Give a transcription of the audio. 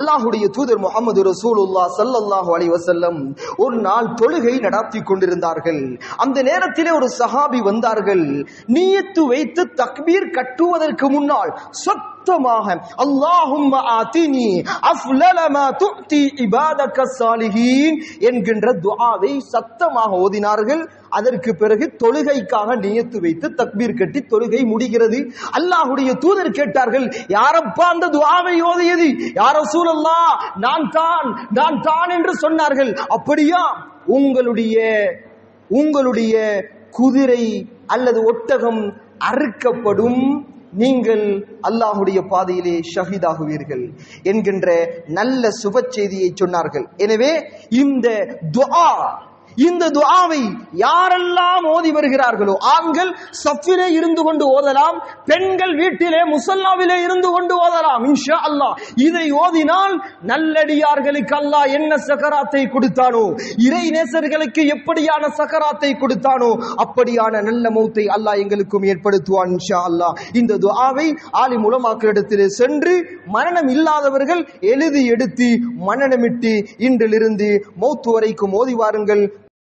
அல்லாஹுடைய தூதர் முகமது ரசூலுல்லா சல்லல்லாஹு அலி வசல்லம் ஒரு நாள் தொழுகை நடாத்தி கொண்டிருந்தார்கள். அந்த நேரத்திலே ஒரு சஹாபி வந்தார்கள். நீயத்து வைத்து தக்பீர் கட்டுவதற்கு முன்னால் சத்தமாக அல்லாஹும் ஆதினி அஃலல மா துஅதி இபாதக சாலிஹீன் என்கின்ற துஆவை சத்தமாக ஓதினார்கள். அதற்கு பிறகு தொழுகைக்காக நியத்து வைத்து தக்பீர் கட்டி தொழுகை முடிகிறது. அல்லாஹுடைய தூதர் கேட்டார்கள் யாரப்பா அந்த துவாவை ஓதியது? யார சூழல்லா நான் தான் நான் தான் என்று சொன்னார்கள். அப்படியா? உங்களுடைய உங்களுடைய குதிரை அல்லது ஒட்டகம் அறுக்கப்படும். நீங்கள் அல்லாஹுடைய பாதையிலே ஷஹீதாகுவீர்கள் என்கின்ற நல்ல சுப செய்தியை சொன்னார்கள். எனவே இந்த துஆ இந்த துஆவை யாரெல்லாம் ஓதி வருகிறார்களோ ஆண்கள் சஃபிலே இருந்து கொண்டு ஓதலாம் பெண்கள் வீட்டிலே முசல்லாவிலே இருந்து கொண்டு ஓதலாம் இன்ஷா அல்லாஹ் இதை ஓதினால் நல்லடியார்களுக்கு அல்லாஹ் என்ன சக்கராத்தை கொடுத்தானோ இறை நேசர்களுக்கு எப்படியான சக்கராத்தை கொடுத்தானோ அப்படியான நல்ல மௌத்தை அல்லாஹ் எங்களுக்கும் ஏற்படுத்துவான் இன்ஷா அல்லாஹ் இந்த துஆவை ஆலி மூலமாக்களிடத்திலே சென்று மரணம் இல்லாதவர்கள் எழுதி எடுத்து மனநமிட்டு இன்றிலிருந்து மௌத்து வரைக்கும் ஓதி வாருங்கள்.